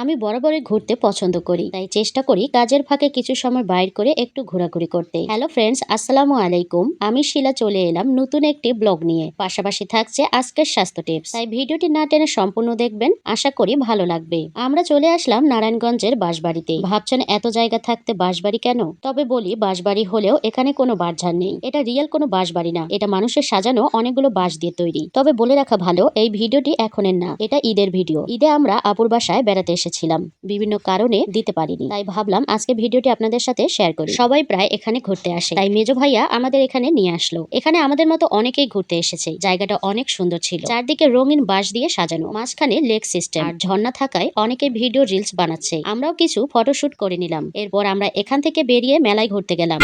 আমি বরাবরই ঘুরতে পছন্দ করি। তাই চেষ্টা করি কাজের ফাঁকে কিছু সময় বাইর করে একটু ঘোরাঘুরি করতে। হ্যালো ফ্রেন্ডস, আসসালামু আলাইকুম। আমি শিলা চলে এলাম নতুন একটি ব্লগ নিয়ে। পাশাপাশি থাকছে আজকের স্বাস্থ্য টিপস। তাই ভিডিওটি না টেনে সম্পূর্ণ দেখবেন, আশা করি ভালো লাগবে। আমরা চলে আসলাম নারায়ণগঞ্জের বাঁশবাড়িতে। ভাবছেন এত জায়গা থাকতে বাঁশবাড়ি কেন? তবে বলি, বাঁশবাড়ি হলেও এখানে কোনো বাঁশঝাড় নেই। এটা রিয়েল কোনো বাঁশবাড়ি না। এটা মানুষের সাজানো অনেকগুলো বাঁশ দিয়ে তৈরি। তবে বলে রাখা ভালো, এই ভিডিওটি এখনের না। এটা ঈদের ভিডিও। ঈদে আমরা আপুর বাসায় বেড়াতে এসেছিলাম। বিভিন্ন কারণে দিতে পারিনি। তাই ভাবলাম আজকে ভিডিওটি আপনাদের সাথে শেয়ার করি। সবাই প্রায় এখানে ঘুরতে আসে। তাই মেজো ভাইয়া আমাদের এখানে নিয়ে আসলো। এখানে আমাদের মতো অনেকেই ঘুরতে এসেছে। জায়গাটা অনেক সুন্দর ছিল। চারদিকে রঙিন বাঁশ দিয়ে সাজানো। মাঝখানে লেক সিস্টেম। আর ঝর্ণা থাকায় অনেকে ভিডিও রিলস বানাচ্ছে। আমরাও কিছু ফটোশুট করে নিলাম। এরপর আমরা এখান থেকে বেরিয়ে মেলায় ঘুরতে গেলাম।